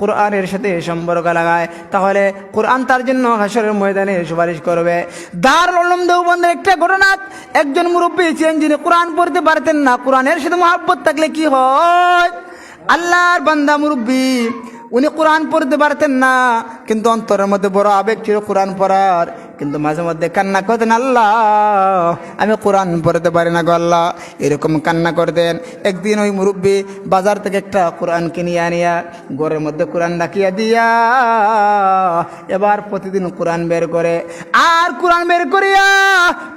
কোরআনের সাথে সম্পর্ক লাগায়, তাহলে কোরআন তার জন্য হাসরের ময়দানে সুপারিশ করবে। দার আলম দেওবন্দের একটা ঘটনা, একজন মুরব্বী ছিলেন যিনি কোরআন পড়তে পারতেন না, কোরআনের সাথে মহাব্বত থাকলে কি হয়? আল্লাহর বান্দা মুরব্বী, উনি কোরআন পড়তে পারতেন না, কিন্তু অন্তরের মধ্যে বড় আবেগ ছিল কোরআন পড়ার। কিন্তু মাঝে মধ্যে কান্না করতেন, আল্লাহ, আমি কোরআন পড়তে পারি না গো আল্লাহ। এরকম কান্না করতেন। একদিন ওই মুরব্বী বাজার থেকে একটা কোরআন কিনিয়ে আনিয়া ঘরের মধ্যে কোরআন রাখিয়া দিয়া এবার প্রতিদিন কোরআন বের করে। আর কোরআন বের করিয়া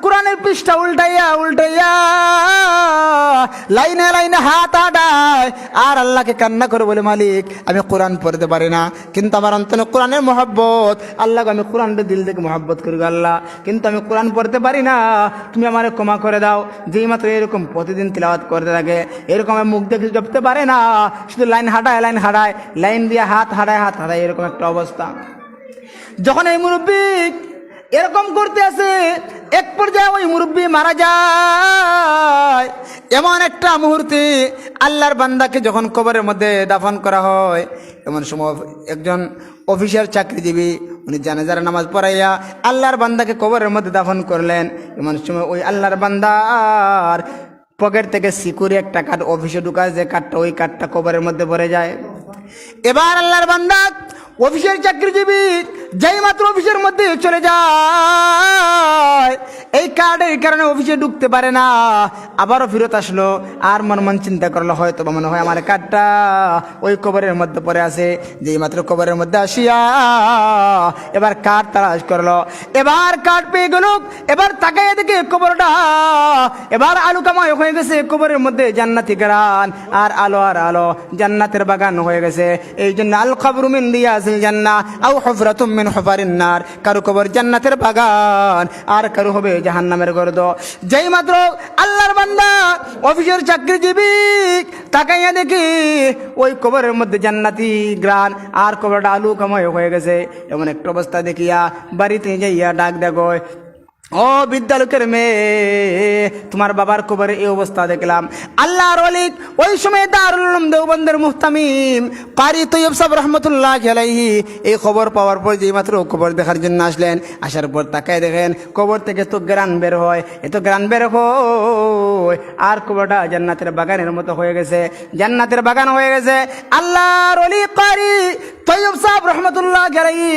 কোরআনের পৃষ্ঠা উল্টাইয়া উল্টাইয়া লাইনে লাইনে হাত আডায় আর আল্লাহকে কান্না করে বলে, মালিক, আমি কোরআন পড়তে পারি না। কিন্তু আমার অন্তরে কোরআনের মহব্বত। আল্লাহকে আমি কোরআনটা দিল থেকে মহব্বত করি। গো আল্লাহ কিন্তু আমি কোরআন পড়তে পারি না। তুমি আমার ক্ষমা করে দাও। যেই মাত্র এরকম প্রতিদিন তিলাওয়াত করতে থাকে, এরকম আমি মুখ দেখে জপতে পারে না। শুধু লাইন হাঁটায় লাইন হাঁটায়, লাইন দিয়ে হাত হাঁটায় হাত হাঁটায় এরকম একটা অবস্থা। যখন এই মুরব্বী এরকম করতে আসে, এক পর্যায়ে ওই মুরব্বী মারা যায়। এমন একটা মুহূর্তে আল্লাহর বান্দাকে যখন কবরের মধ্যে দাফন করা হয়, এমন সময় একজন অফিসার চাকরিজীবী, উনি জানাজার নামাজ পড়াইয়া আল্লাহর বান্দাকে কবরের মধ্যে দাফন করলেন। এমন সময় ওই আল্লাহর বান্দার পকেট থেকে সিকুরি একটা কাঠ অফিসে ঢুকায়, যে কার্ডটা ওই কার্ডটা কবরের মধ্যে পড়ে যায়। এবার আল্লাহর বান্দা অফিসের চাকরিজীবী যেই মাত্র অফিসের মধ্যে চলে যায়, এই কার্ডের কারণে অফিসে ঢুকতে পারে না। আবারও ফেরত আসলো, আর মন মন চিন্তা করল হয়তো মনে হয় আমার কার্ডটা ওই কবরের মধ্যে পড়ে আছে। যেই মাত্র কবরের মধ্যে আসিয়া এবার কার্ড তালাশ করল। এবার কার্ড পেয়ে গেল, এবার তাকাইয়া দেখে কবরটা, এবার আলু কামাই হয়ে গেছে কবরের মধ্যে, জান্নাতি গ্রান, আর আলো আর আলো, জান্নাতের বাগান হয়ে গেছে। এই জন্য আল খবর মিন দিয়া আছে জান্না আউ হফরাতুম মিন হফারিন নার, কারও কবর জান্নাতের বাগান, আর কারু হবে জাহান্নামের গর্দ। যেই মাত্র আল্লাহর বান্দা অফিসের চাকরিজীবী তাকাইয়া দেখি ওই কবরের মধ্যে জান্নাতি গ্রান, আর কবরটা আলু কামাই হয়ে গেছে। এমন একটা অবস্থা দেখিয়া বাড়িতে যাইয়া ডাক দেখো ও বিদ্যালয়ের মেয়ে, তোমার বাবার কবরে এই অবস্থা দেখলাম। আল্লাহর অলিক ওই সময় দারুল দেওবন্দের মুহতামিম কারি তৈয়ব সাহেব রহমতুল্লাহ আলাইহি, এই খবর পাওয়ার পর যেই মাত্র খবর দেখার জন্য আসলেন, আসার পর তাকায় দেখেন, কবর থেকে তো গ্রান বের হয়। এত গ্রান বের হয়। আর কবরটা জান্নাতের বাগানের মতো হয়ে গেছে। জান্নাতের বাগান হয়ে গেছে। আল্লাহর অলি কারি তৈয়ব সাহেব রহমতুল্লাহ আলাইহি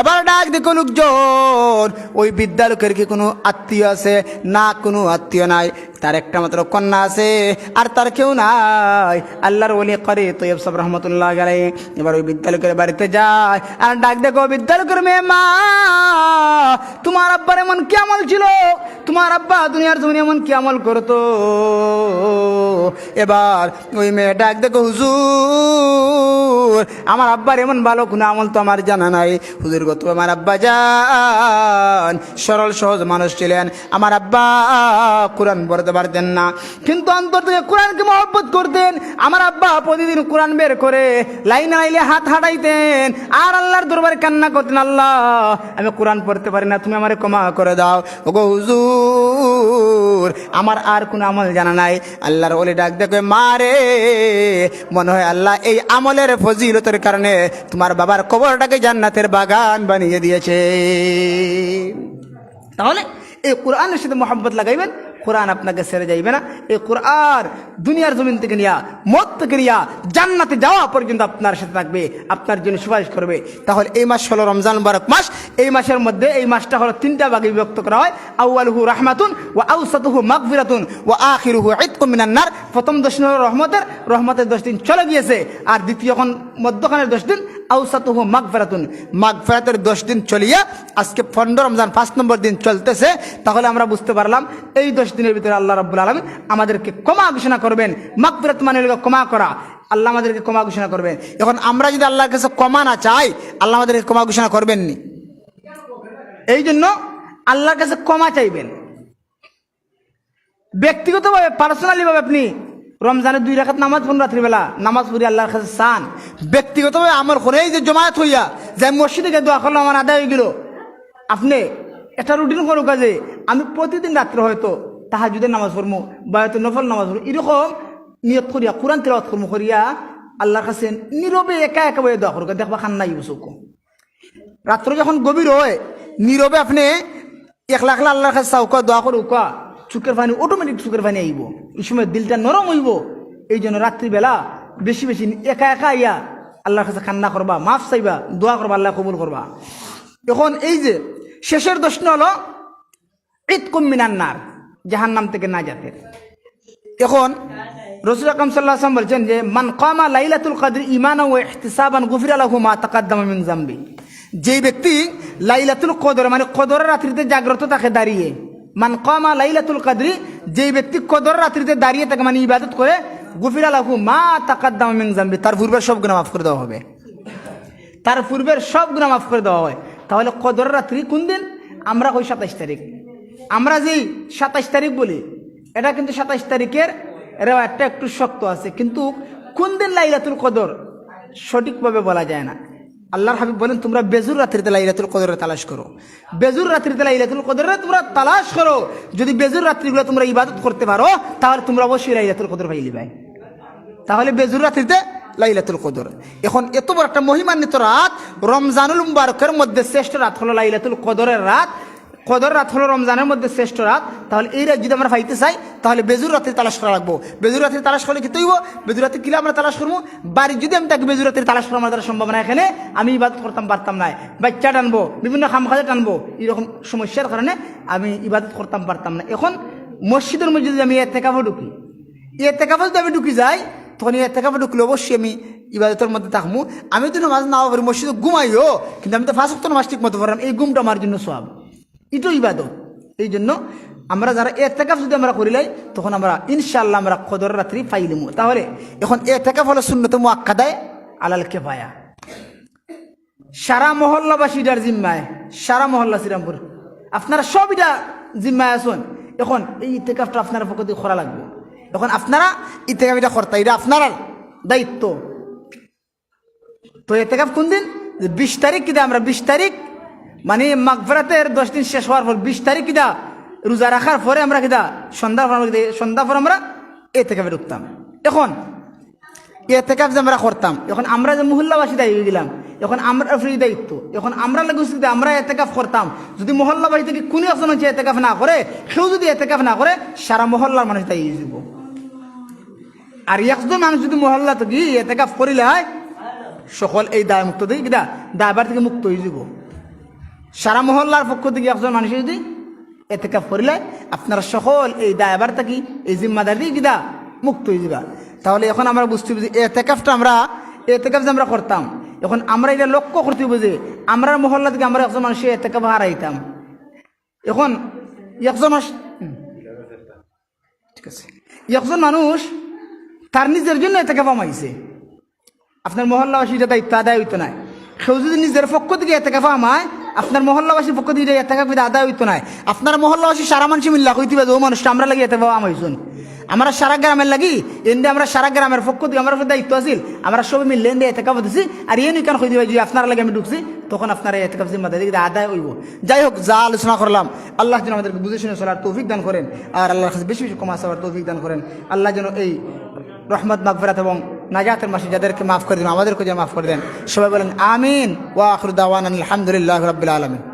এবার ডাক দেখো লোকজন। ওই বিদ্যালয়ের কি কোনো আত্মীয় আছে? না, কোনো আত্মীয় নাই। তার একটা মাত্র কন্যা আছে, আর তার কেউ নাই। আল্লাহর ওলি করে তৈয়ব সাহেব রহমতুল্লাহ গেলে এবার ওই বিদ্যালয়ের বাড়িতে যায়, আর ডাক দেখো বিদ্যালয়ের মেয়ে মা, তোমার আব্বার এমন কি আমল ছিল? তোমার আব্বা দুনিয়ার জমিনে এমন কি আমল করতো? এবার ওই মেয়ে ডাক দেখো, হুজুর, আমার আব্বার এমন ভালো কোনো আমল তো আমার জানা নাই। হুজুর গত আমার আব্বা যান সরল সহজ মানুষ ছিলেন। আমার আব্বা, কোরআন পড়তে পারতেন না। কিন্তু অন্তর থেকে কোরআনকে মহব্বত করতেন। আমার আব্বা প্রতিদিন কোরআন বের করে লাইন আইলে হাত হাঁটাইতেন। আর আল্লাহর দরবারে কান্না করতেন, আল্লাহ, আমি কোরআন পড়তে পারি না, তুমি আমারে ক্ষমা করে দাও। ওগো হুজুর, আমার আর কোনো আমল জানা নাই। আল্লাহর ওলি ডাক দেখে, মারে, মনে হয় আল্লাহ এই আমলের ফজিলতের কারণে তোমার বাবার কবরটাকে জান্নাতের বাগান বানিয়ে দিয়েছে। তাহলে এই কোরআনের সাথে মোহাম্মত লাগাইবেন? কোরআন আপনাকে ছেড়ে যাইবে না। এই কোরআন দুনিয়ার জমিন থেকে নিয়া মত থেকে নিয়া, জান্নাতে যাওয়া পর্যন্ত আপনার সাথে থাকবে, আপনার জন্য সুপারিশ করবে। তাহলে এই মাস হলো রমজান বারক মাস। এই মাসের মধ্যে এই মাসটা হলো তিনটা ভাগে বিভক্ত করা হয়। আউয়ালহু রাহমাতুন ওয়া আউসাতুহু মাগফিরাতুন ওয়া আখিরুহু ইতকুম মিনান নার। প্রথম দশ হলো রহমতের রহমতের দশ দিন চলে গিয়েছে। আর দ্বিতীয়খন মধ্যখানের দশ দিন আউসাতুহু মাগফিরাতুন। মাগফিরাতের দশ দিন চলিয়া আজকে পনেরো রমজান পাঁচ নম্বর দিন চলতেছে, তাহলে আমরা বুঝতে পারলাম এই দশ দিনের ভিতরে আল্লাহ রাব্বুল আলমিন আমাদেরকে ক্ষমা ঘোষণা করবেন। মাগফিরাত মানে ক্ষমা করা। আল্লাহ আমাদেরকে ক্ষমা ঘোষণা করবেন। এখন আমরা যদি আল্লাহর কাছে ক্ষমা না চাই, আল্লাহ আমাদেরকে ক্ষমা ঘোষণা করবেননি। এই জন্য আল্লাহর কাছে ক্ষমা চাইবেন। ব্যক্তিগতভাবে পার্সোনালি ভাবে আপনি রমজানের দুই রাখাত নামাজ পড়ুন রাত্রিবেলা। নামাজ পড়ি আল্লাহর কাছে চান। ব্যক্তিগতভাবে আমার করে এই যে জমায়েত হইয়া যে মসজিদে গিয়ে দোয়া করলাম, আমার আদায় হয়ে গেল। আপনি একটা রুটিন করুক কাজে। আমি প্রতিদিন রাত্রে হয়তো তাহাজুদের নামাজ পড়ব বা হয়তো নফল নামাজ পড়ব এরকম নিয়ত করিয়া, কোরআন তেলাওয়াত করব করিয়া আল্লাহর কাছে নীরবে একা একা বয়ে দোয়া করুক দেখবা খান নাই চৌকো রাত্র যখন গভীর হয়, নীরবে আপনি একলা একলা আল্লাহর কাছে চাউকা দোয়া করুক চুকের পানি অটোমেটিক চুকের পানি আইব। এই সময় দিলটা নরম হইব। এই জন্য রাত্রিবেলা বেশি বেশি একা একা আইয়া আল্লাহর কাছে কান্না করবা, মাফ চাইবা, দোয়া করবা, আল্লাহ কবুল করবা। এখন এই যে শেষের দর্শন হলো ঈদ কুম্মিনান্নার জাহান নাম থেকে না যাতে এখন রসুল আকরম সাল্লাহ আসলাম বলছেন যে, মান কামা লাইলাতুল কাদর ইমান ও ইহতিসাবান গুফির আলাহু মা তাকাদ্দামা মিন জামবি যেই ব্যক্তি লাইলাতুল কদর মানে কদরের রাত্রিতে জাগ্রত থাকে দাঁড়িয়ে মান কামা লাইলাতুল কাদরি, যেই ব্যক্তি কদর রাত্রিতে দাঁড়িয়ে থাকে মানে ইবাদত করে, গুফির আলাহু মা তাকাদ্দামা মিন জামবি, তার পূর্বের সব গুণা মাফ করে দেওয়া হবে। তার পূর্বের সব গুণা মাফ করে দেওয়া হয়। তাহলে কদর রাত্রি কোন দিন? আমরা কই সাতাইশ তারিখ? আমরা যেই সাতাইশ তারিখ বলি, এটা কিন্তু সাতাইশ তারিখের রেওয়াজটা একটু শক্ত আছে। কিন্তু কোন দিন লাইলাতুল কদর? সঠিকভাবে বলা যায় না। আল্লাহর হাবিব বলেন, তোমরা বেজুর রাত্রিতে লাইলাতুল কদরের তালাশ করো। বেজুর রাত্রিতে লাইলাতুল কদরের তোমরা তালাশ করো। যদি বেজুর রাত্রিগুলো তোমরা ইবাদত করতে পারো, তাহলে তোমরা অবশ্যই লাইলাতুল কদর পাই লিবাই। তাহলে বেজুর রাত্রিতে লাইলাতুল কদর। এখন এত বড় একটা মহিমান্বিত রাত, রমজানুল মুবারকের মধ্যে শ্রেষ্ঠ রাত হলো লাইলাতুল কদরের রাত। কদর রাত হলো রমজানের মধ্যে শ্রেষ্ঠ রাত, তাহলে এই রাত যদি আমরা পাইতে চাই, তাহলে বেজুর রাত্রি তালাশ করা লাগবো। বেজুর রাত্রি তালাশ করলে কি তৈব? বেজুর রাত্রি কিলে আমরা তালাশ করব বাড়ি যদি আমি তাকে বেজুর রাত্রি তালাশ করা আমার দ্বারা সম্ভব না এখানে, আমি ইবাদত করতাম, পারতাম না বাচ্চা টানবো, বিভিন্ন খাম খাজা টানবো এরকম সমস্যার কারণে আমি ইবাদত করতাম, পারতাম না। এখন মসজিদের মধ্যে যদি আমি এতে কাপড় ঢুকি এতে কাপড় যদি আমি ঢুকি যাই, তখন এতে কাপড় ঢুকলে অবশ্যই আমি ইবাদতের মধ্যে থাকব আমি তো নামাজ নাও পারি মসজিদে ঘুমাইও, কিন্তু আমি তো ফাঁসক তো নামাজ ঠিক মতো পারলাম এই ঘুমটা আমার জন্য সব এটাও ইবাদত। এই জন্য আমরা যারা এ এতেকাফ যদি আমরা করিলাই তখন আমরা ইনশাল্লাহ আমরা কদর রাত্রি পাইলিমু তাহলে এখন এতেকাফ হলো শূন্যতম আক্কাদায় আলাল কেফায়া। সারা মহল্লাবাসীটার জিম্মায়, সারা মহল্লা শ্রীরামপুর। আপনারা সব এটা জিম্মায় আসুন এখন এই ইতেকাফটা আপনার পক্ষ দিয়ে লাগবে। এখন আপনারা ইতেকাফ এটা করতে, এটা আপনার দায়িত্ব। তো এতেকাফ কোন দিন? বিশ তারিখ কিদা আমরা বিশ তারিখ মানে মাগফরাতের দশ দিন শেষ হওয়ার পর বিশ তারিখ কিদা? রোজা রাখার পরে আমরা কিদা? সন্ধ্যা পর আমরা কিদা- সন্ধ্যা পর আমরা এতেকাফে ঢুকতাম এখন এতেকাফ যে আমরা করতাম, এখন আমরা যে মহল্লাবাসী দায়ী গেলাম, এখন আমরা ফ্রি দায়িত্ব, এখন আমরা লাগুছি যে আমরা এতেকাফ করতাম। যদি মহল্লাবাসী থেকে কোনো একজন হচ্ছে এতেকাফ না করে, কেউ যদি এতেকাফ না করে, সারা মহল্লার মানুষ দায়ী যাব। আর একজন মানুষ যদি মহল্লা থেকে এতেকাফ করিলে হয়, সকল এই দায় মুক্ত থেকে কিনা দায়বার থেকে মুক্ত হয়ে যাব। সারা মহল্লার পক্ষ থেকে একজন মানুষ যদি এতেকাফ করিলে আপনারা সকল এই দায়বার থাকি, এই জিম্মাদার কিনা মুক্ত হয়ে যাবা। তাহলে এখন আমরা বুঝতে যে এতেকাফটা আমরা এতেকাফ যে আমরা করতাম, এখন আমরা এটা লক্ষ্য করতে যে আমরা মহল্লা থেকে আমরা একজন মানুষের এতেকাফ হারাইতাম। এখন একজন মানুষ ঠিক আছে। একজন মানুষ তার নিজের জন্য এতেকাফ আমাইছে। আপনার মহল্লাবাসী এটা দায়িত্ব আদায় হইতো না। কেউ যদি নিজের পক্ষ থেকে এতে কাফা আমায় আপনার মহল্লাবাসীর পক্ষ থেকে এতে কাফা আদায় হইতো না আপনার মহল্লাবাসী সারা মানুষ মিল্লা কইতে হবে ও মানুষটা, আমরা লাগি এতে বাবা আমাইছুন আমরা সারা গ্রামের লাগি এনে আমরা সারা গ্রামের পক্ষ থেকে আমার দায়িত্ব আছিল, আমরা সবাই মিললে এনে এতে কাফা দিছি আর এনে কেন কইতে হবে যে আপনার লাগে আমি ঢুকছি, তখন আপনারা এতে কাফ জিম্মা দিকে আদায় হইব। যাই হোক, যা আলোচনা করলাম, আল্লাহ যেন আমাদেরকে বুঝে শুনে চলার তৌফিক দান করেন, আর আল্লাহর কাছে বেশি বেশি কমা চাওয়ার তৌফিক দান করেন। আল্লাহ যেন এই রহমত, মাগফিরাত এবং নাজাতের মাসে যাদেরকে মাফ করে দেন আমাদেরকে যেন মাফ করে দেন। সবাই বলেন, আমিন। ওয়া আখরুদ্দাওয়ান আলহামদুলিল্লাহ রবিল আলমিন।